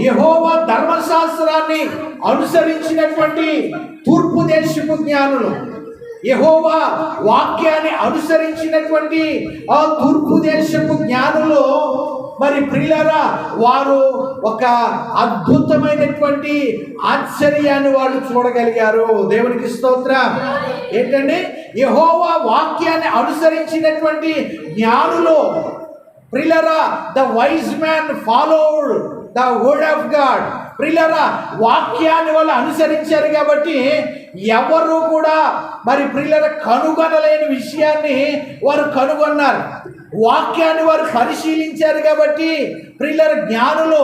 యహోవా ధర్మశాస్త్రాన్ని అనుసరించినటువంటి తూర్పు దేశపు జ్ఞానులు. యహోవా వాక్యాన్ని అనుసరించినటువంటి ఆ తూర్పు దేశపు జ్ఞానులు. మరి ప్రియులరా వారు ఒక అద్భుతమైనటువంటి ఆశ్చర్యాన్ని వాళ్ళు చూడగలిగారు. దేవునికి స్తోత్రం. ఏంటండి? యహోవా వాక్యాన్ని అనుసరించినటువంటి జ్ఞానులు. ప్రిలరా the wise man followed the word of God. ప్రిల్లరా వాక్యాన్ని వాళ్ళు అనుసరించారు కాబట్టి ఎవరు కూడా మరి ప్రిల్లర కనుగొనలేని విషయాన్ని వారు కనుగొన్నారు. వాక్యాన్ని వారు పరిశీలించారు కాబట్టి ప్రిల్లర జ్ఞానులు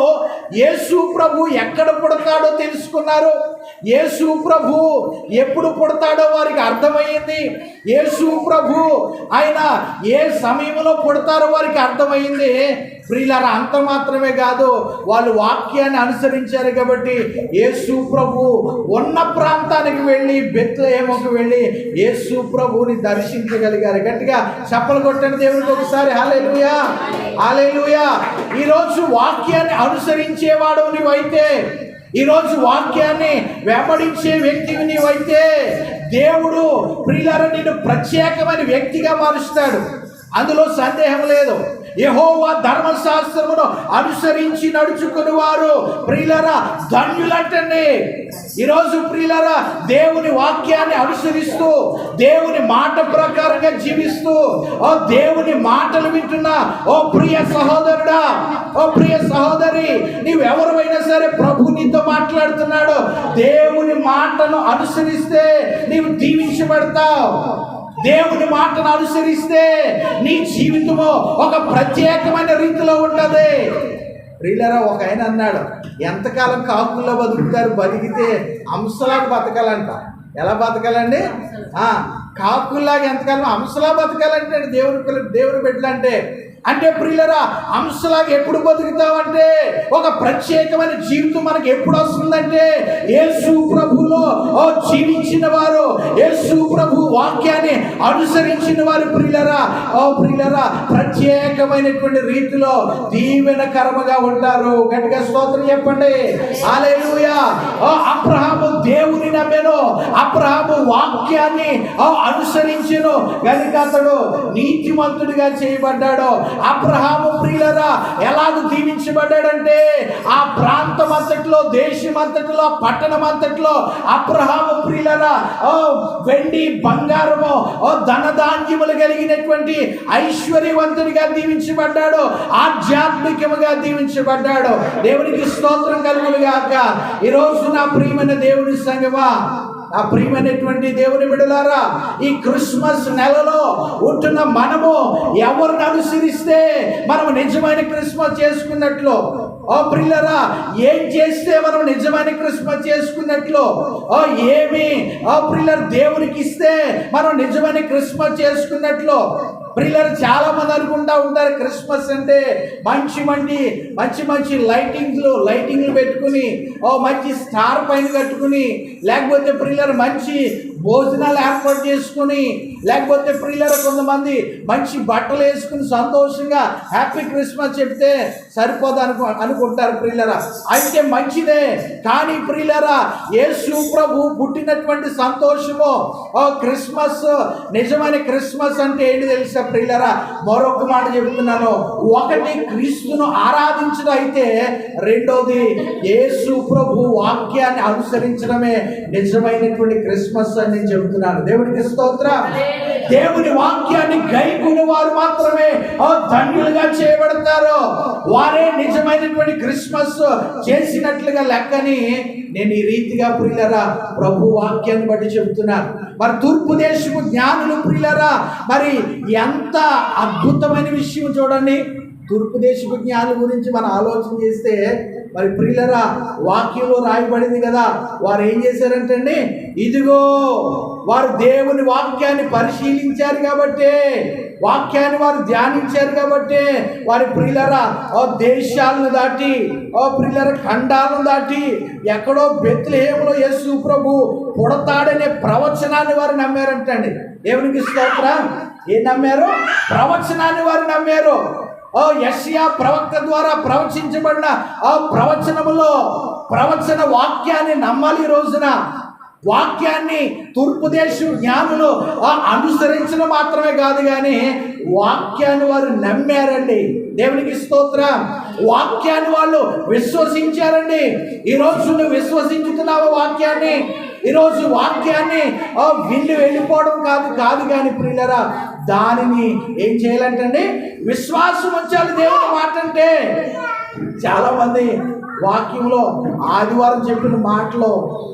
యేసు ప్రభు ఎక్కడ పుడతాడో తెలుసుకున్నారు. యేసు ప్రభు ఎప్పుడు పుడతాడో వారికి అర్థమైంది. యేసు ప్రభు ఆయన ఏ సమయంలో పుడతారో వారికి అర్థమైంది. ప్రియులార అంత మాత్రమే కాదు వాళ్ళు వాక్యాన్ని అనుసరించారు కాబట్టి యేసు ప్రభు ఉన్న ప్రాంతానికి వెళ్ళి బెత్లహేమకు వెళ్ళి యేసు ప్రభువుని దర్శించగలిగారు. గట్టిగా చప్పలు కొట్టండి దేవునికి ఒకసారి. హాలేలుయా హాలేలుయా ఈరోజు వాక్యాన్ని అనుసరించేవాడు నీవైతే ఈరోజు వాక్యాన్ని వెంబడించే వ్యక్తివి నీవైతే దేవుడు ప్రియులార నిన్ను ప్రత్యేకమైన వ్యక్తిగా మారుస్తాడు. అందులో సందేహం లేదు. యహోవా ధర్మశాస్త్రమును అనుసరించి నడుచుకుని వారు. ప్రియులరా ధన్యులంటండి ఈరోజు ప్రియులరా దేవుని వాక్యాన్ని అనుసరిస్తూ దేవుని మాట ప్రకారంగా జీవిస్తూ ఓ దేవుని మాటలు వింటున్నా ఓ ప్రియ సహోదరుడా ఓ ప్రియ సహోదరి నీవెవరైనా సరే ప్రభు నీతో మాట్లాడుతున్నాడు. దేవుని మాటను అనుసరిస్తే నీవు దీవించబడతావు. దేవుని మాటను అనుసరిస్తే నీ జీవితము ఒక ప్రత్యేకమైన రీతిలో ఉంటది రీలరా ఒక ఆయన అన్నాడు ఎంతకాలం కాకుల్లో బతుకుతారు? బతికితే అంశలాగా బతకాలంట. ఎలా బతకాలండి? ఆ, కాకుల్లాగా ఎంతకాలం అంశలా బతకాలంటే దేవుని పిల్ల దేవుని బిడ్డలంటే. అంటే ప్రియులరా అంశలాగా ఎప్పుడు బతుకుతామంటే ఒక ప్రత్యేకమైన జీవితం మనకి ఎప్పుడు వస్తుందంటే యేసు ప్రభులో ఓ జీవించిన వారు యేసు ప్రభు వాక్యాన్ని అనుసరించిన వారు ప్రియులరా ఓ ప్రియులరా ప్రత్యేకమైనటువంటి రీతిలో దీవెనకరముగా ఉంటారు. గట్టిగా స్తోత్రం చెప్పండి. హల్లెలూయా. ఓ అబ్రహాము దేవుని నమ్మెను అబ్రహాము వాక్యాన్ని ఓ అనుసరించెను. కనుక అతడు నీతిమంతుడిగా చేయబడ్డాడు అబ్రహాము ప్రియులరా ఎలాగ దీవించబడ్డాడంటే ఆ ప్రాంతం అంతటిలో దేశం అంతట్లో పట్టణం అంతటిలో అబ్రహాము ప్రియులరా ఓ వెండి బంగారము ఓ ధనధాన్యములు కలిగినటువంటి ఐశ్వర్యవంతునిగా దీవించబడ్డాడు ఆధ్యాత్మికముగా దీవించబడ్డాడు. దేవునికి స్తోత్రం కలుగులుగాక ఈరోజు నా ప్రియమైన దేవుని సంగమా ఆ ప్రియమైనటువంటి దేవుని బిడలారా ఈ క్రిస్మస్ నెలలో ఉంటున్న మనము ఎవరిని అనుసరిస్తే మనం నిజమైన క్రిస్మస్ చేసుకున్నట్లు? ఆ ప్రిల్లరా ఏం చేస్తే మనం నిజమైన క్రిస్మస్ చేసుకున్నట్లు? ఆ ఏమి? ఆ ప్రిల్లర్ దేవునికి ఇస్తే మనం నిజమైన క్రిస్మస్ చేసుకున్నట్లు? ప్రిల్లర్ చాలా మంది అనుకుంటా ఉంటారు క్రిస్మస్ అంటే మంచి మంచి మంచి మంచి లైటింగ్లు లైటింగ్లు పెట్టుకుని ఓ మంచి స్టార్ పైన కట్టుకుని లేకపోతే ప్రిల్లర్ మంచి భోజనాలు ఏర్పాటు చేసుకుని లేకపోతే ప్రియులర కొంతమంది మంచి బట్టలు వేసుకుని సంతోషంగా హ్యాపీ క్రిస్మస్ చెప్తే సరిపోదు అనుకు అనుకుంటారు ప్రిల్లరా అయితే మంచిదే. కానీ ప్రిల్లరా యేసు ప్రభు పుట్టినటువంటి సంతోషము ఓ క్రిస్మస్ నిజమైన క్రిస్మస్ అంటే ఏంటి తెలుసా ప్రిల్లరా మరొక మాట చెబుతున్నాను ఒకటి క్రీస్తును ఆరాధించడం అయితే రెండోది యేసు ప్రభు వాక్యాన్ని అనుసరించడమే నిజమైనటువంటి క్రిస్మస్ అని నేను చెబుతున్నాను దేవునికి స్తోత్రం. దేవుని వాక్యాన్ని గైకుని వారు మాత్రమే ధన్యులుగా చేయబడతారు. వారే నిజమైనటువంటి క్రిస్మస్ చేసినట్లుగా లెక్కని నేను ఈ రీతిగా ప్రియులరా ప్రభు వాక్యాన్ని బట్టి చెబుతున్నాను. మరి తూర్పు దేశపు జ్ఞానులు ప్రియులరా మరి ఎంత అద్భుతమైన విషయం చూడండి. తూర్పు దేశపు జ్ఞానుల గురించి మనం ఆలోచన చేస్తే మరి ప్రియులరా వాక్యంలో రాయబడింది కదా వారు ఏం చేశారంటండి ఇదిగో వారు దేవుని వాక్యాన్ని పరిశీలించారు కాబట్టి వాక్యాన్ని వారు ధ్యానించారు కాబట్టి వారి ప్రియులరా ఓ దేశాలను దాటి ఓ ప్రియులర ఖండాలను దాటి ఎక్కడో బెత్లహేములో యేసు ప్రభు పుడతాడనే ప్రవచనాన్ని వారు నమ్మారంటండి. దేవునికి స్తోత్రం. ఏం నమ్మారు? ప్రవచనాన్ని వారు నమ్మారు. ఓ యషియా ప్రవక్త ద్వారా ప్రవచించబడిన ఆ ప్రవచనములో ప్రవచన వాక్యాన్ని నమ్మాలి ఈ రోజున. వాక్యాన్ని తూర్పు దేశం జ్ఞానులు అనుసరించడం మాత్రమే కాదు కానీ వాక్యాన్ని వారు నమ్మారండి. దేవునికి స్తోత్రం. వాక్యాన్ని వాళ్ళు విశ్వసించారండి. ఈరోజు నువ్వు విశ్వసించుతున్నావు వాక్యాన్ని? ఈరోజు వాక్యాన్ని ఆ, వెళ్ళిపోవడం కాదు కాదు కానీ ప్రియులరా దానిని ఏం చేయాలంటండి విశ్వాసం వచ్చాలి దేవుని మాట అంటే చాలా మంది వాక్యంలో ఆదివారం చెప్పిన మాటలో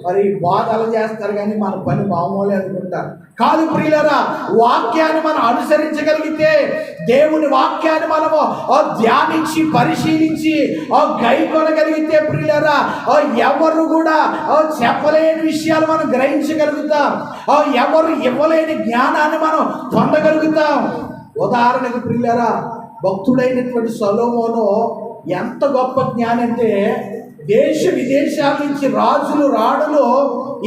మరి బాధలు చేస్తారు కానీ మన పని బాగోలే అనుకుంటారు. కాదు ప్రియులరా వాక్యాన్ని మనం అనుసరించగలిగితే దేవుని వాక్యాన్ని మనము ఆ, ధ్యానించి పరిశీలించి ఆ, గై కొనగలిగితే ప్రియులరా ఎవరు కూడా చెప్పలేని విషయాలు మనం గ్రహించగలుగుతాం. ఆ, ఎవరు ఇవ్వలేని జ్ఞానాన్ని మనం పొందగలుగుతాం. ఉదాహరణకు ప్రియులరా భక్తుడైనటువంటి సలోమోను ఎంత గొప్ప జ్ఞానం అంటే దేశ విదేశాల నుంచి రాజులు రాడులు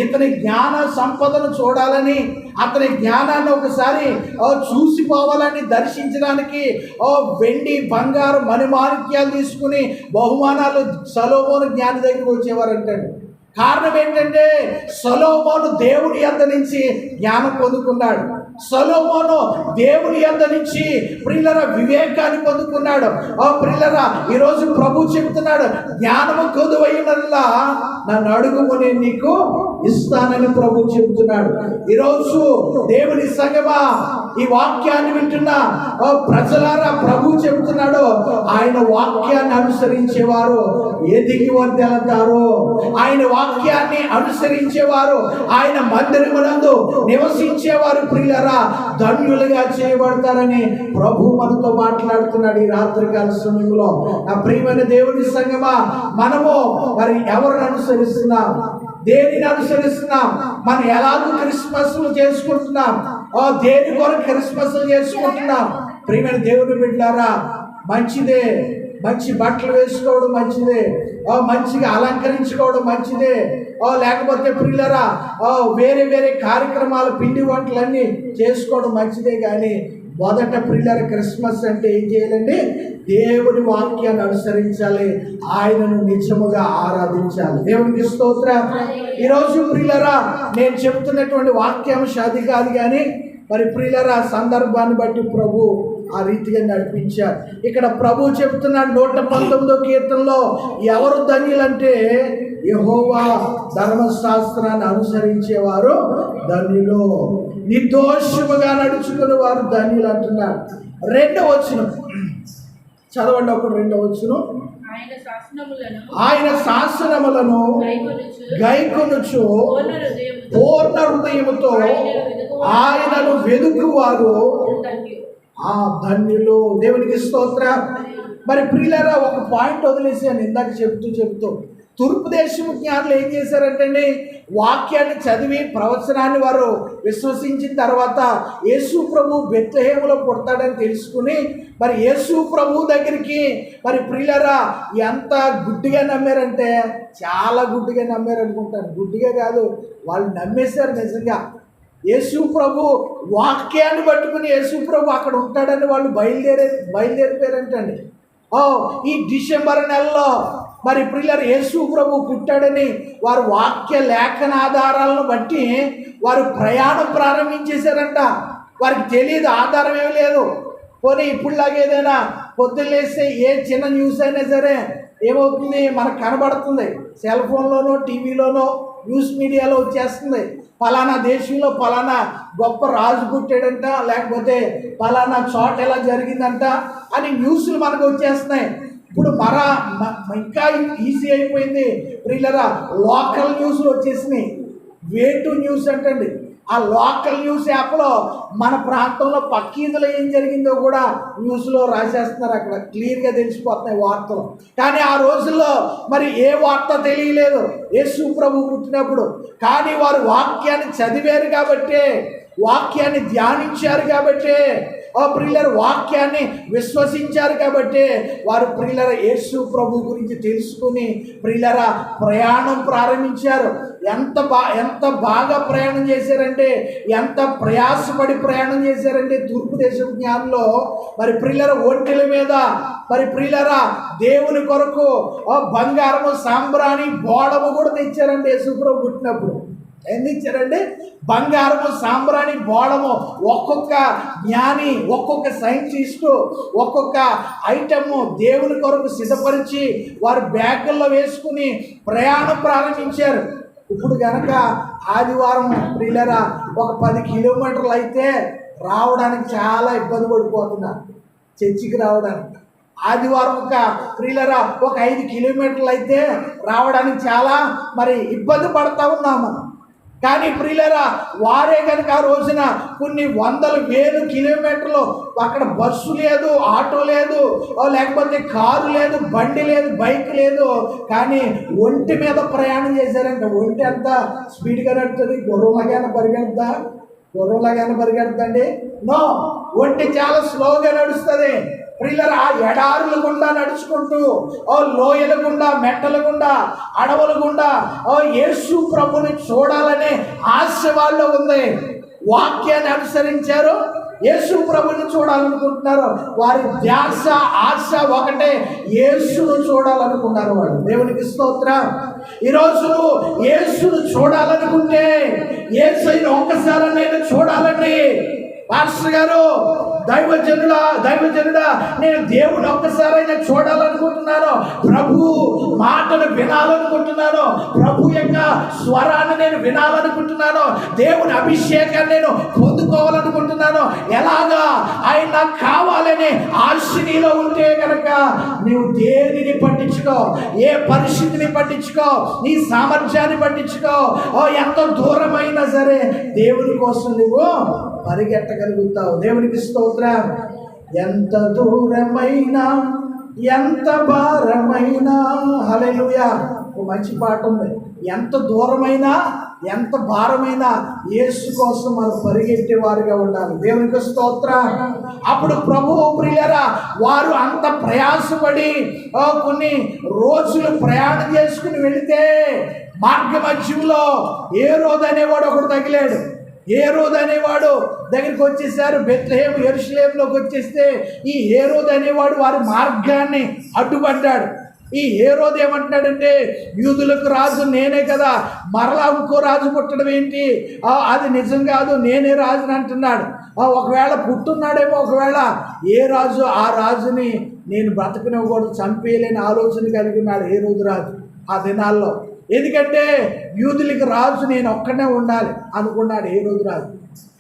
ఇతని జ్ఞాన సంపదను చూడాలని అతని జ్ఞానాన్ని ఒకసారి చూసిపోవాలని దర్శించడానికి ఓ వెండి బంగారు మణిమాణిక్యాలు తీసుకుని బహుమానాలు సలోమోను జ్ఞాని దగ్గరికి వచ్చేవారు అంటాడు. కారణం ఏంటంటే సలోమోను దేవుడి అంత నుంచి జ్ఞానం పొందుకున్నాడు. సొలోమోను దేవుని యొద్ద నుంచి ప్రిల్లర వివేకాన్ని పొందుకున్నాడు. ఆ ప్రిల్లర ఈరోజు ప్రభు చెప్తున్నాడు జ్ఞానము కొదువైనల్లా నన్ను అడుగుము నేను నీకు ఇస్తానని ప్రభు చెబుతున్నాడు. ఈరోజు దేవుని సంగమా ఈ వాక్యాన్ని వింటున్న. ప్రజలారా ప్రభు చెబుతున్నాడు ఆయన వాక్యాన్ని అనుసరించేవారు ఎదిగి వర్దెళ్తారు ఆయన వాక్యాన్ని అనుసరించేవారు ఆయన మందిరమునందు నివసించేవారు ప్రియులరా ధన్యులుగా చేయబడతారని ప్రభు మనతో మాట్లాడుతున్నాడు ఈ రాత్రికాల సమయంలో. నా ప్రియమైన దేవుని సంగమా మనము మరి ఎవరిని అనుసరిస్తున్నాం? దేనిని అనుసరిస్తున్నాం? మనం ఎలాగో క్రిస్మస్లు చేసుకుంటున్నాం. ఆ దేని కొరకు క్రిస్మస్లు చేసుకుంటున్నాం? ప్రియమైన దేవుని బిడ్డారా మంచిదే. మంచి బట్టలు వేసుకోవడం మంచిదే. ఓ మంచిగా అలంకరించుకోవడం మంచిదే. ఓ లేకపోతే పిల్లరా ఓ వేరే వేరే కార్యక్రమాలు పిండి వంటలన్నీ చేసుకోవడం మంచిదే కానీ మొదట పిల్లల క్రిస్మస్ అంటే ఏం చేయాలండి దేవుని వాక్యాన్ని అనుసరించాలి. ఆయనను నిజముగా ఆరాధించాలి. దేవునికి స్తోత్రం. ఈరోజు ప్రియులరా నేను చెప్తున్నటువంటి వాక్యాంశం అది కాదు కానీ మరి ప్రియులరా సందర్భాన్ని బట్టి ప్రభు ఆ రీతిగా నడిపించారు. ఇక్కడ ప్రభు చెప్తున్నాడు నూట పంతొమ్మిదో కీర్తనలో ఎవరు ధన్యులంటే యహోవా ధర్మశాస్త్రాన్ని అనుసరించేవారు ధన్యులు. నిర్దోషముగా నడుచుకునే వారు ధన్యులు అంటున్నారు. రెండవ వచ్చిన చదవండి ఒక రెండవ వచ్చిన ఆయన శాసనములను గైకొనుచు పూర్ణ హృదయముతో ఆయనను వెదుకువారు. ఆ ధన్యులు. దేవునికి స్తోత్ర. మరి ప్రియులరా ఒక పాయింట్ వదిలేసాను ఇందాక చెప్తూ చెప్తూ తూర్పు దేశము జ్ఞానులు ఏం చేశారంటే వాక్యాన్ని చదివి ప్రవచనాన్ని వారు విశ్వసించిన తర్వాత యేసు ప్రభు బెత్తహేములో పుడతాడని తెలుసుకుని మరి యేసు ప్రభు దగ్గరికి మరి ప్రియులరా ఎంత గుడ్డిగా నమ్మారంటే చాలా గుడ్డిగా నమ్మారు అనుకుంటాను గుడ్డిగా కాదు వాళ్ళు నమ్మేశారు నిజంగా. యేసు ప్రభు వాక్యాన్ని పట్టుకుని యేసు ప్రభు అక్కడ ఉంటాడని వాళ్ళు బయలుదేరే బయలుదేరిపోయారంటండి. ఓ ఈ డిసెంబర్ నెలలో మరి పిల్లలు యేసు ప్రభు పుట్టాడని వారు వాక్య లేఖన ఆధారాలను బట్టి వారు ప్రయాణం ప్రారంభించేశారంట. వారికి తెలియదు ఆధారం ఏమి లేదు. పోనీ ఇప్పుడులాగా ఏదైనా పొద్దున్నేస్తే ఏ చిన్న న్యూస్ అయినా సరే ఏమవుతుంది? మనకు కనబడుతుంది. సెల్ ఫోన్లోనో టీవీలోనో న్యూస్ మీడియాలో వచ్చేస్తుంది. ఫలానా దేశంలో ఫలానా గొప్ప రాజు పుట్టాడంట లేకపోతే ఫలానా చోట ఎలా జరిగిందంట అని న్యూస్లు మనకు వచ్చేస్తున్నాయి. ఇప్పుడు మరా మ- ఇంకా ఈజీ అయిపోయింది. ప్రియులరా లోకల్ న్యూస్లు వచ్చేసినాయి. వే టు న్యూస్ అంటండి. ఆ లోకల్ న్యూస్ యాప్లో మన ప్రాంతంలో పక్కీదులో ఏం జరిగిందో కూడా న్యూస్లో రాసేస్తున్నారు అక్కడ. క్లియర్గా తెలిసిపోతున్నాయి వార్తలు. కానీ ఆ రోజుల్లో మరి ఏ వార్త తెలియలేదు. యేసు ప్రభు పుట్టినప్పుడు. కానీ వారు వాక్యాన్ని చదివారు కాబట్టే వాక్యాన్ని ధ్యానించారు కాబట్టే ఆ ప్రియులర వాక్యాన్ని విశ్వసించారు కాబట్టి వారు ప్రియులర యేసు ప్రభు గురించి తెలుసుకుని ప్రియులర ప్రయాణం ప్రారంభించారు. ఎంత బా ఎంత బాగా ప్రయాణం చేశారంటే ఎంత ప్రయాసపడి ప్రయాణం చేశారంటే తూర్పు దేశం జ్ఞానంలో మరి ప్రియులర ఒంటెల మీద మరి ప్రియులర దేవుని కొరకు బంగారము సాంబ్రాణి బోడము కూడా తెచ్చారండి యేసుప్రభు పుట్టినప్పుడు. ఏం ఇచ్చారండి? బంగారము సాంబ్రాణి బోళము ఒక్కొక్క జ్ఞాని ఒక్కొక్క సైంటిస్టు ఒక్కొక్క ఐటము దేవుని కొరకు సిద్ధపరిచి వారు బ్యాగుల్లో వేసుకుని ప్రయాణం ప్రారంభించారు. ఇప్పుడు కనుక ఆదివారం ప్రియులరా ఒక పది కిలోమీటర్లు అయితే రావడానికి చాలా ఇబ్బంది పడిపోతున్నారు. చర్చికి రావడానికి. ఆదివారం ఒక ప్రియులరా ఒక ఐదు కిలోమీటర్లు అయితే రావడానికి చాలా మరి ఇబ్బంది పడతా ఉన్నాం మనం. కానీ ప్రియులరా వారే కనుక ఆ రోజున కొన్ని వందల వేలు కిలోమీటర్లు అక్కడ బస్సు లేదు ఆటో లేదు లేకపోతే కారు లేదు బండి లేదు బైక్ లేదు కానీ ఒంటి మీద ప్రయాణం చేశారంట ఒంటి ఎంత స్పీడ్గా నడుతుంది గుర్రంలాగానే పరిగెడతా గుర్రంలాగానే పరిగెడతండి నో ఒంటి చాలా స్లోగా నడుస్తుంది. ప్రియులరా ఎడారుల గుండా నడుచుకుంటూ ఓ లోయల గుండా మెట్టల గుండా అడవుల గుండా ఓ యేసు ప్రభుని చూడాలనే ఆశ వాళ్ళు ఉంది. వాక్యాన్ని అనుసరించారు. యేసు ప్రభుని చూడాలనుకుంటున్నారు. వారి ధ్యాస ఆశ ఒకటే. యేసును చూడాలనుకున్నారు వాళ్ళు. దేవునికి స్తోత్రం. ఈరోజు నువ్వు యేసును చూడాలనుకుంటే యేసైన ఒక్కసారి నేను చూడాలండి పాస్టర్ గారు దైవజనుడా దైవజనుడా నేను దేవుని ఒక్కసారైనా చూడాలనుకుంటున్నాను. ప్రభు మాటను వినాలనుకుంటున్నాను. ప్రభు యొక్క స్వరాన్ని నేను వినాలనుకుంటున్నాను. దేవుని అభిషేకాన్ని నేను పొందుకోవాలనుకుంటున్నాను. ఎలాగా? ఆయన నాకు కావాలని ఆశ ఉంటే కనుక నీవు దేనిని పట్టించుకో? ఏ పరిస్థితిని పట్టించుకో? నీ సామర్థ్యాన్ని పట్టించుకో? ఓ ఎంత దూరమైనా సరే దేవుని కోసం నువ్వు కలుగుతావు. దేవునికి స్తోత్రం. ఎంత దూరమైనా ఎంత భారమైనా హలెలుయా ఒక మంచి పాట ఉంది. ఎంత దూరమైనా ఎంత భారమైనా యేసు కోసం మనం పరిగెట్టే వారిగా ఉండాలి. దేవునికి స్తోత్ర. అప్పుడు ప్రభు ప్రియులరా వారు అంత ప్రయాసపడి కొన్ని రోజులు ప్రయాణం చేసుకుని వెళితే మార్గ మధ్యంలో ఏ రోజు అనేవాడు ఒకడు తగిలాడు. ఏ రోజు అనేవాడు దగ్గరికి వచ్చేసారు. బెత్లహేం ఎరుషులేంలోకి వచ్చేస్తే ఈ ఏ రోజు అనేవాడు వారి మార్గాన్ని అడ్డుపడ్డాడు. ఈ ఏ రోజు ఏమంటున్నాడంటే యూదులకు రాజు నేనే కదా మరలా ఇంకో రాజు పుట్టడం ఏంటి? అది నిజం కాదు నేనే రాజుని అంటున్నాడు. ఒకవేళ పుట్టున్నాడేమో ఒకవేళ ఏ రాజు ఆ రాజుని నేను బ్రతకనివ్వకూడదు చంపేయలేని ఆలోచన కలిగి ఉన్నాడు ఏ రోజు రాజు ఆ దినాల్లో. ఎందుకంటే యూదులకి రాజు నేను ఒక్కనే ఉండాలి అనుకున్నాడు ఏ రోజు రాజు.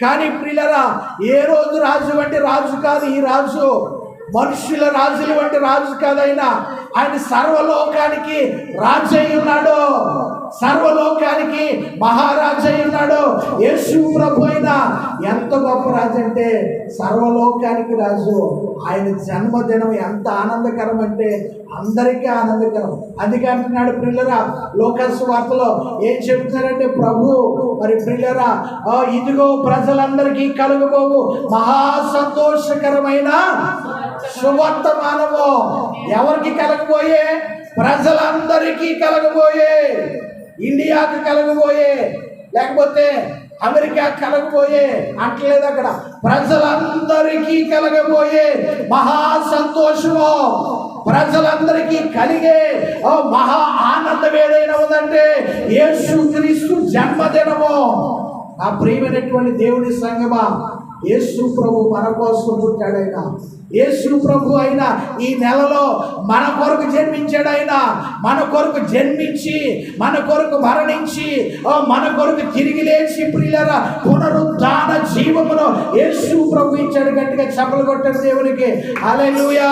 కానీ ప్రియులరా ఏ రోజు రాజు వంటి రాజు కాదు ఈ రాజు. మనుషుల రాజుల వంటి రాజు కాదైనా ఆయన సర్వలోకానికి రాజు అయి ఉన్నాడు. సర్వలోకానికి మహారాజు అయి ఉన్నాడు. యేసు ప్రభు అయిన ఎంత గొప్ప రాజు అంటే సర్వలోకానికి రాజు. ఆయన జన్మదినం ఎంత ఆనందకరం అంటే అందరికీ ఆనందకరం. అందుకే అంటున్నాడు ప్రిల్లరా లోకస్ వార్తలో ఏం చెప్తున్నారంటే ప్రభు మరి ప్రిల్లరా ఇదిగో ప్రజలందరికీ కలుగుబోవు మహా సంతోషకరమైన సువర్తమానము. ఎవరికి కలగబోయే? ప్రజలందరికీ కలగబోయే. ఇండియాకి కలగబోయే. లేకపోతే అమెరికా కలగబోయే అంటలేదు అక్కడ. ప్రజలందరికీ కలగబోయే మహా సంతోషము. ప్రజలందరికీ కలిగే ఓ మహా ఆనందం ఏదైనా ఉందంటే యేసు క్రీస్తు జన్మదినము. ఆ ప్రియమైనటువంటి దేవుని సంగమా యేసు ప్రభు మన కోసం పుట్టాడైనా. యేసు ప్రభు అయినా ఈ నెలలో మన కొరకు జన్మించాడైనా. మన కొరకు జన్మించి మన కొరకు మరణించి ఓ మన కొరకు తిరిగి లేచి ప్రియులరా పునరుద్ధాన జీవమును యేసు ప్రభు ఇచ్చాడు. గట్టిగా చెప్పలు కొట్టాడు దేవునికి. అలెలుయా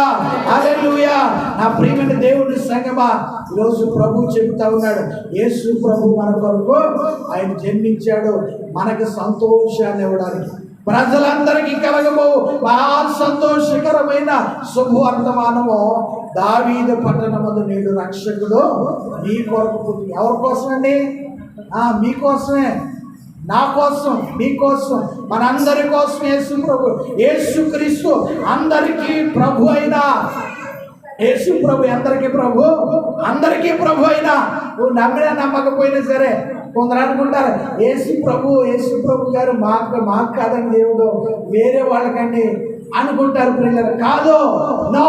అలెలుయా నా ప్రియమైన దేవుడి సంగమా ఈరోజు ప్రభు చెబుతా ఉన్నాడు. యేసు ప్రభు మన కొరకు ఆయన జన్మించాడు. మనకు సంతోషాన్ని ఇవ్వడానికి. ప్రజలందరికీ కలగబో. మహా సంతోషకరమైన శుభవర్తమానము దావీదు పట్టణమందు నేడు రక్షకుడు మీ కొరకు పుట్టి ఎవరి కోసమండి? ఆ మీకోసమే నా కోసం మీకోసం మనందరి కోసం యేసు ప్రభు. యేసు క్రీస్తు అందరికీ ప్రభు అయినా. యేసు ప్రభు అందరికీ ప్రభు. అందరికీ ప్రభు అయినా. నువ్వు నమ్మినా నమ్మకపోయినా సరే కొందరు అనుకుంటారు యేసు ప్రభు యేసు ప్రభు గారు మాకు మాకు కాదండి దేవుడు వేరే వాళ్ళకండి అనుకుంటారు పిల్లలు. కాదు నో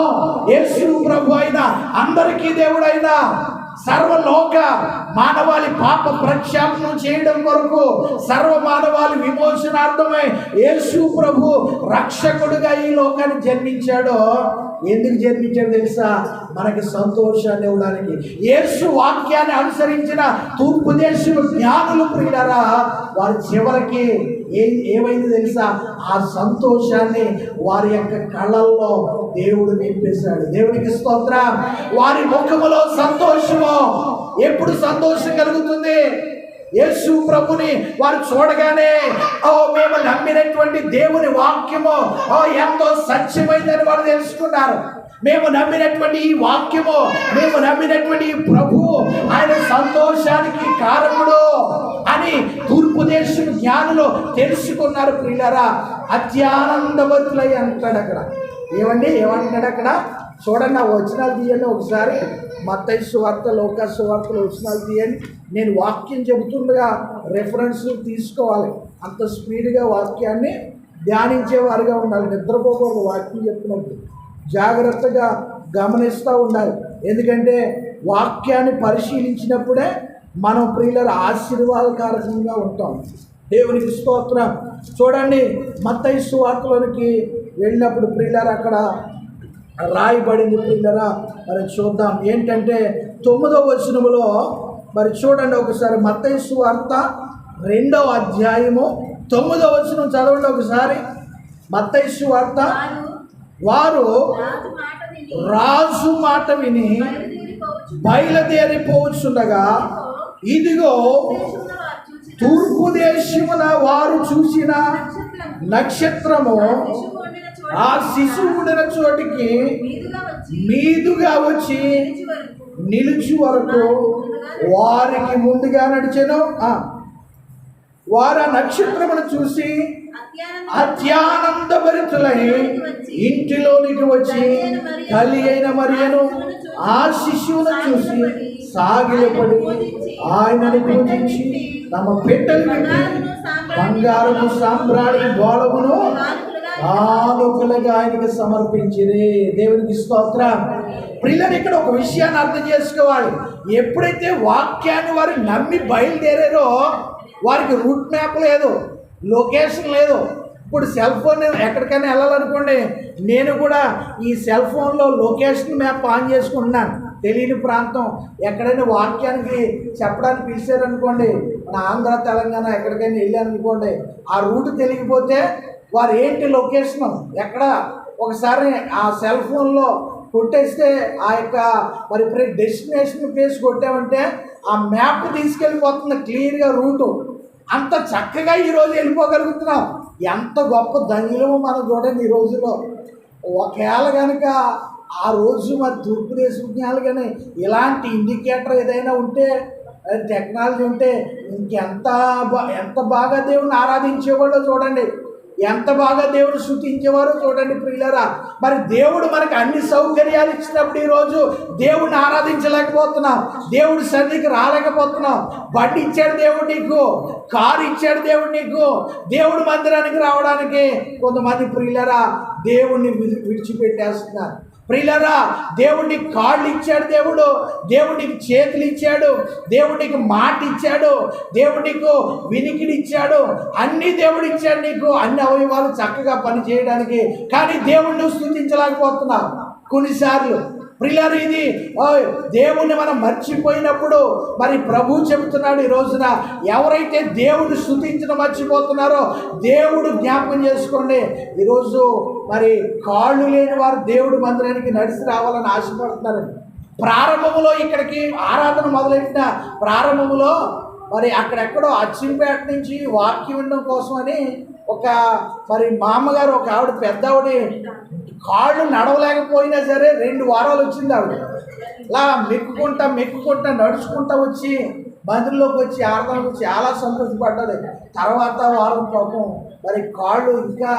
యేసు ప్రభు అయినా అందరికీ దేవుడైనా సర్వలోక మానవాళి పాప ప్రక్షాపనం చేయడం కొరకు సర్వ మానవాళి విమోచనార్థమై యేసు ప్రభు రక్షకుడుగా ఈ లోకాన్ని జన్మించాడో. ఎందుకు జన్మించాడు తెలుసా? మనకి సంతోషాన్ని ఇవ్వడానికి. యేసు వాక్యాన్ని అనుసరించిన తూర్పు దేశం జ్ఞానులు ప్రియులరా వారి చివరికి ఏ ఏమైంది తెలుసా? ఆ సంతోషాన్ని వారి యొక్క కళ్ళల్లో దేవుడు నింపేశాడు. దేవునికి స్తోత్ర. వారి ముఖములో సంతోషము. ఎప్పుడు సంతోషం కలుగుతుంది? యేసు ప్రభుని వారు చూడగానే ఓ మేము నమ్మినటువంటి దేవుని వాక్యము ఓ ఎంతో సత్యమైందని వారు తెలుసుకున్నారు. మేము నమ్మినటువంటి ఈ వాక్యము మేము నమ్మినటువంటి ఈ ప్రభు ఆయన సంతోషానికి కారణుడు అని ఉపదేశం జ్ఞానంలో జ్ఞానులు తెలుసుకున్నారు ప్రియులరా అత్యానందవతులై అంటాడు అక్కడ ఏమండి? ఏమంటాడు అక్కడ? చూడండి ఆ వచనాలు తీయండి ఒకసారి. మత్తయి సువార్త లోక సువార్తలు వచనాలు తీయండి. నేను వాక్యం చెబుతుండగా రెఫరెన్స్ తీసుకోవాలి. అంత స్పీడ్గా వాక్యాన్ని ధ్యానించేవారుగా ఉండాలి. నిద్రపోకూడదు వాక్యం చెప్పినప్పుడు. జాగ్రత్తగా గమనిస్తూ ఉండాలి. ఎందుకంటే వాక్యాన్ని పరిశీలించినప్పుడే మనం ప్రియుల ఆశీర్వాదకారకంగా ఉంటాం. దేవునికి స్తోత్రం. చూడండి మత్తయి సువార్తలోనికి వెళ్ళినప్పుడు ప్రియులారు అక్కడ రాయబడింది ప్రియులరా మరి చూద్దాం. ఏంటంటే తొమ్మిదవ వచనములో మరి చూడండి ఒకసారి మత్తయి సువార్త రెండవ అధ్యాయము తొమ్మిదవ వచనం చదవండి ఒకసారి. మత్తయి సువార్త వారు రాజు మాట విని బయలుదేరిపోవచ్చుండగా ఇదిగో తూర్పు దేశమున వారు చూసిన నక్షత్రము ఆ శిశువు ఉండిన చోటికి మీదుగా వచ్చి నిలిచి వరకు వారికి ముందుగా నడిచాను. వారు ఆ నక్షత్రమును చూసి అత్యానంద అత్యానందభరితులై ఇంటిలోనికి వచ్చి తల్లి అయిన మరియను ఆ శిశువును చూసి సాగిలపడి ఆయనని పూజించి తమ పెట్టలు పెట్టి బంగారము సాంబ్రాణి గోళమును కానుకలుగా ఆయనకి సమర్పించింది దేవునికి స్తోత్రం. ప్రియులను ఇక్కడ ఒక విషయాన్ని అర్థం చేసుకోవాలి. ఎప్పుడైతే వాక్యాన్ని వారు నమ్మి బయలుదేరారో వారికి రూట్ మ్యాప్ లేదు లొకేషన్ లేదు. ఇప్పుడు సెల్ ఫోన్ ఎక్కడికైనా వెళ్ళాలనుకోండి నేను కూడా ఈ సెల్ ఫోన్లో లొకేషన్ మ్యాప్ ఆన్ చేసుకుంటున్నాను. తెలియని ప్రాంతం. ఎక్కడైనా వాక్యానికి చెప్పడానికి పిలిచారనుకోండి మన ఆంధ్ర తెలంగాణ ఎక్కడికైనా వెళ్ళారనుకోండి ఆ రూట్ తెలియకపోతే వారు ఏంటి లొకేషన్? ఎక్కడ? ఒకసారి ఆ సెల్ ఫోన్లో కొట్టేస్తే ఆ యొక్క మరి డెస్టినేషన్ ప్లేస్ కొట్టామంటే ఆ మ్యాప్ తీసుకెళ్ళిపోతుంది క్లియర్గా రూటు. అంత చక్కగా ఈరోజు వెళ్ళిపోగలుగుతున్నాం. ఎంత గొప్ప ధన్యులమో మనం చూడండి ఈ రోజులో ఒకవేళ కనుక ఆ రోజు మరి తూర్పు దేశజ్ఞాలు కానీ ఇలాంటి ఇండికేటర్ ఏదైనా ఉంటే టెక్నాలజీ ఉంటే ఇంకెంత బా ఎంత బాగా దేవుని ఆరాధించేవాళ్ళో చూడండి. ఎంత బాగా దేవుడు శృతించేవారో చూడండి ప్రియులరా. మరి దేవుడు మనకు అన్ని సౌకర్యాలు ఇచ్చినప్పుడు ఈరోజు దేవుడిని ఆరాధించలేకపోతున్నాం. దేవుడి సన్నిధికి రాలేకపోతున్నాం. బండి ఇచ్చాడు దేవుడు నీకు కారు ఇచ్చాడు దేవుడు నీకు దేవుడి మందిరానికి రావడానికి కొంతమంది ప్రియులరా దేవుణ్ణి విడిచిపెట్టేస్తున్నారు. ప్రిలరా దేవుడికి కాళ్ళు ఇచ్చాడు దేవుడు దేవుడికి చేతులు ఇచ్చాడు దేవుడికి మాట ఇచ్చాడు దేవుడికి వినికిడి ఇచ్చాడు అన్ని దేవుడు ఇచ్చాడు నీకు అన్ని అవయవాలు చక్కగా పని చేయడానికి కానీ దేవుణ్ణి స్థుతించలేకపోతున్నావు. కొన్నిసార్లు ప్రియులారు ఇది దేవుణ్ణి మనం మర్చిపోయినప్పుడు మరి ప్రభు చెబుతున్నాడు ఈ రోజున ఎవరైతే దేవుని స్థుతించడం మర్చిపోతున్నారో దేవుడు జ్ఞాపకం చేసుకోండి. ఈరోజు మరి కాళ్ళు లేని వారు దేవుడు మందిరానికి నడిచి రావాలని ఆశపడుతున్నారండి ప్రారంభములో ఇక్కడికి ఆరాధన మొదలెట్టిన ప్రారంభములో మరి అక్కడెక్కడో అచ్చింపేట నుంచి వాక్యం వినడం కోసమని ఒక మరి మామగారు ఒక ఆవిడ పెద్ద ఆవిడ కాళ్ళు నడవలేకపోయినా సరే రెండు వారాలు వచ్చింది ఆవిడ. ఇలా మెక్కుకుంటా మెక్కుకుంటా నడుచుకుంటా వచ్చి మందిరంలోకి వచ్చి ఆడదానికి చాలా సంతోషపడ్డది. తర్వాత వారం పాపం మరి కాళ్ళు ఇంకా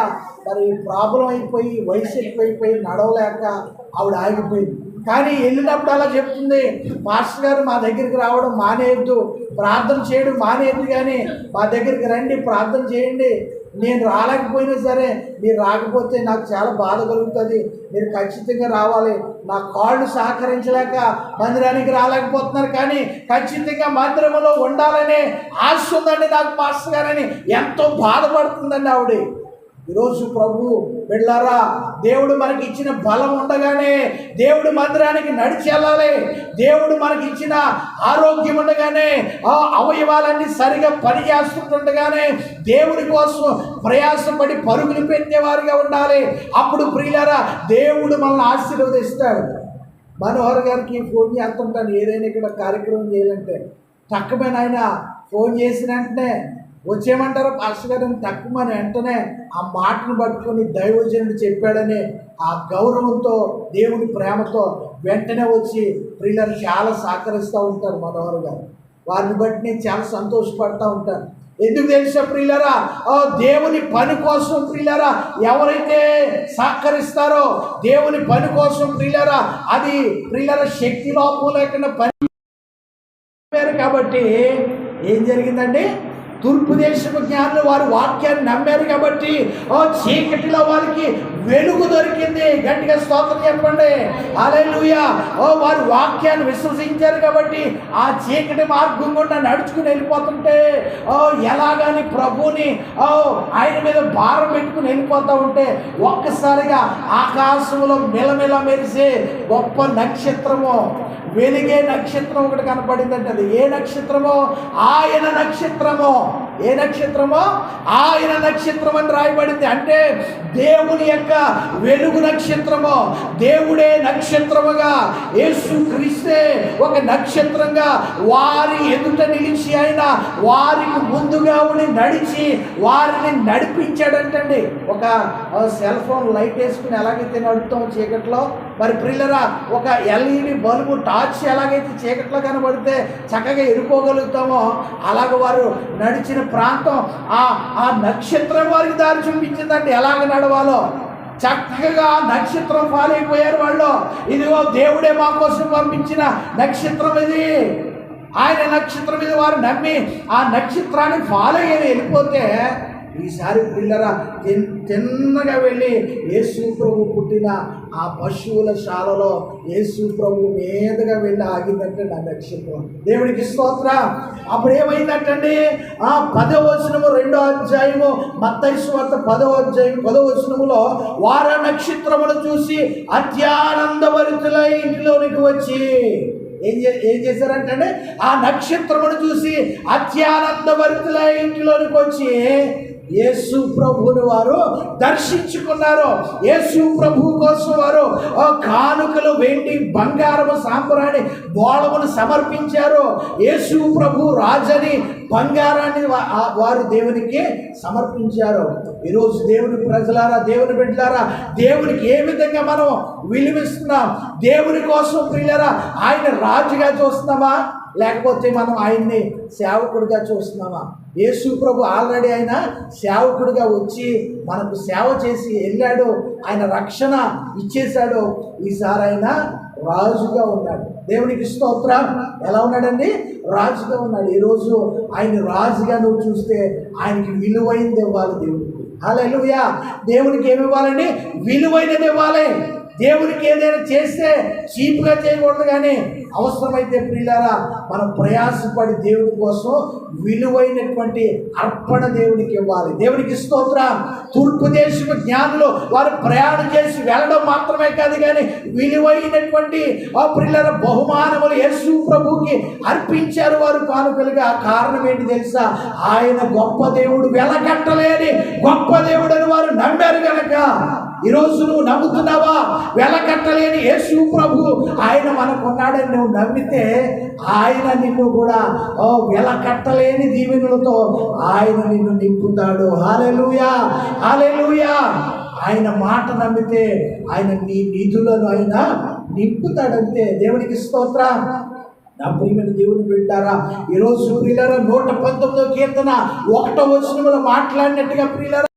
మరి ప్రాబ్లం అయిపోయి వయసు ఎక్కువైపోయి నడవలేక ఆవిడ ఆగిపోయింది. కానీ వెళ్ళినప్పుడు అలా చెప్తుంది మాస్టర్ గారు మా దగ్గరికి రావడం మానేయద్దు ప్రార్థన చేయడం మానేయద్దు కానీ మా దగ్గరికి రండి ప్రార్థన చేయండి నేను రాలేకపోయినా సరే మీరు రాకపోతే నాకు చాలా బాధ కలుగుతుంది. మీరు ఖచ్చితంగా రావాలి. నా కాళ్ళు సహకరించలేక మందిరానికి రాలేకపోతున్నారు కానీ ఖచ్చితంగా మందిరంలో ఉండాలనే ఆశ ఉందండి నాకు మాస్టర్ గారని. ఎంతో బాధపడుతుందండి ఆవిడ. ఈరోజు ప్రభు వెళ్ళారా దేవుడు మనకి ఇచ్చిన బలం ఉండగానే దేవుడు మందిరానికి నడిచి వెళ్ళాలి. దేవుడు మనకి ఇచ్చిన ఆరోగ్యం ఉండగానే ఆ అవయవాలన్నీ సరిగా పనిచేస్తుంటుండగానే దేవుడి కోసం ప్రయాసపడి పరుగులు పెట్టేవారుగా ఉండాలి. అప్పుడు ప్రియులారా దేవుడు మనల్ని ఆశీర్వదిస్తాడు. మనోహర్ గారికి ఫోన్ చేస్తుంటాను. ఏదైనా ఇక్కడ కార్యక్రమం చేయాలంటే తక్కువైన ఆయన ఫోన్ చేసిన వెంటనే వచ్చేయమంటారా పాస్టర్ గారు? తక్కువ వెంటనే ఆ మాటను పట్టుకొని దైవజనుడు చెప్పాడని ఆ గౌరవంతో దేవుని ప్రేమతో వెంటనే వచ్చి ప్రియులను చాలా సహకరిస్తూ ఉంటారు మనోహర్ గారు. వారిని బట్టి నేను చాలా సంతోషపడతా ఉంటాను. ఎందుకు తెలుసా ప్రియులరా? ఓ దేవుని పని కోసం ప్రియులరా ఎవరైతే సహకరిస్తారో దేవుని పని కోసం ప్రియులరా అది ప్రియులర శక్తి లోపం లేకుండా పని కాబట్టి ఏం జరిగిందండి? తూర్పు దేశపు జ్ఞానులు వారి వాక్యాన్ని నమ్మారు కాబట్టి చీకటిలో వారికి వెలుగు దొరికింది. గట్టిగా స్తోత్రం చెప్పండి. అలెలుయా ఓ వారి వాక్యాన్ని విశ్వసించారు కాబట్టి ఆ చీకటి మార్గం గుండా నడుచుకుని వెళ్ళిపోతుంటే ఓ ఎలాగని ప్రభుని ఓ ఆయన మీద భారం పెట్టుకుని వెళ్ళిపోతూ ఉంటే ఒక్కసారిగా ఆకాశంలో మిలమిల మెరిసే గొప్ప నక్షత్రము వెలిగే నక్షత్రం ఒకటి కనపడిందంటే అది. ఏ నక్షత్రమో? ఆయన నక్షత్రమో. ఏ నక్షత్రమో? ఆయన నక్షత్రం అని రాయబడింది. అంటే దేవుని యొక్క వెలుగు నక్షత్రము? దేవుడే నక్షత్రముగా యేసు క్రీస్తే ఒక నక్షత్రంగా వారి ఎదుట నిలిచి ఆయన వారికి ముందుగా ఉండి నడిచి వారిని నడిపించాడంటండి. ఒక సెల్ ఫోన్ లైట్ వేసుకుని ఎలాగైతే నడుపుతాం చీకట్లో మరి ప్రిల్లరా ఒక ఎల్ఈడి బల్బు టార్చ్ ఎలాగైతే చీకట్లో కనబడితే చక్కగా ఎరుకోగలుగుతామో అలాగ వారు నడిచిన ప్రాంతం ఆ ఆ నక్షత్రం వారికి దారి చూపించిందండి. ఎలాగ నడవాలో? చక్కగా ఆ నక్షత్రం పాలైపోయారు వాళ్ళు. ఇదిగో దేవుడే మా కోసం పంపించిన నక్షత్రం ఇది. ఆయన నక్షత్రం మీద వారు నమ్మి ఆ నక్షత్రాన్ని ఫాలో అయ్యి వెళ్ళిపోతే ఈసారి పిల్లరా తిన్ తిన్నగా వెళ్ళి యేసు ప్రభు పుట్టిన ఆ పశువుల శాలలో యేసు ప్రభు మీదగా వెళ్ళి ఆగిందంటే నా నక్షత్రం దేవుడికి స్తోత్ర. అప్పుడు ఏమైందంటండి? ఆ పదవ వచనము రెండో అధ్యాయము మత్తైసు వార్త పదవ అధ్యాయం పదవ వచనములో వార నక్షత్రమును చూసి అత్యానందవరితుల ఇంటిలోనికి వచ్చి ఏం చే ఏం చేశారంటే ఆ నక్షత్రమును చూసి అత్యానందవరితుల ఇంటిలోనికి వచ్చి యేసు ప్రభువుని వారు దర్శించుకున్నారు. యేసు ప్రభు కోసం వారు కానుకలు వెండి బంగారము సాంబ్రాణి బోళమును సమర్పించారు. యేసు ప్రభు రాజని బంగారాన్ని ఆ వారు దేవునికి సమర్పించారు. ఈరోజు దేవుని ప్రజలారా దేవుని బిడ్డలారా దేవునికి ఏ విధంగా మనం విలువిస్తున్నాం? దేవుని కోసం పిల్లరా ఆయన రాజుగా చూస్తున్నామా? లేకపోతే మనం ఆయన్ని సేవకుడిగా చూస్తున్నామా? యేసు ప్రభు ఆల్రెడీ ఆయన సేవకుడిగా వచ్చి మనకు సేవ చేసి వెళ్ళాడు. ఆయన రక్షణ ఇచ్చేశాడు. ఈసారి ఆయన రాజుగా ఉన్నాడు. దేవునికి స్తోత్రం. ఎలా ఉన్నాడండి? రాజుగా ఉన్నాడు. ఈరోజు ఆయన రాజుగా నువ్వు చూస్తే ఆయనకి విలువైనది ఇవ్వాలి దేవుడికి హల్లెలూయా! దేవునికి ఏమి ఇవ్వాలండి? విలువైనది ఇవ్వాలి దేవునికి ఏదైనా చేస్తే చీప్గా చేయకూడదు కానీ అవసరమైతే ప్రియులారా మనం ప్రయాసపడి దేవుడి కోసం విలువైనటువంటి అర్పణ దేవునికి ఇవ్వాలి. దేవునికి స్తోత్రం. తూర్పు దేశపు జ్ఞానులు వారు ప్రయాణం చేసి వెళ్ళడం మాత్రమే కాదు కానీ విలువైనటువంటి ఆ ప్రిల్లర బహుమానములు యేసు ప్రభుకి అర్పించారు వారు కానుకలుగా. ఆ కారణం ఏంటి తెలుసా? ఆయన గొప్ప దేవుడు వెలకట్టలేని గొప్ప దేవుడు అని వారు నమ్మారు కనుక ఈరోజు నువ్వు నమ్ముతున్నావా? వెలకట్టలేని యేసు ప్రభు ఆయన మనకున్నాడని నువ్వు నమ్మితే ఆయన నిన్ను కూడా ఓ వెలకట్టలేని దీవెనులతో ఆయన నిన్ను నింపుతాడు. హాలెలుయా హాలెలుయా ఆయన మాట నమ్మితే ఆయన నీ నిధులను ఆయన నింపుతాడంతే. దేవునికి స్తోత్ర. నా ప్రియమైన దేవుని వింటారా ఈ రోజు నూట పంతొమ్మిదో కీర్తన ఒకటో వచనములో మాట్లాడినట్టుగా ప్రియులారా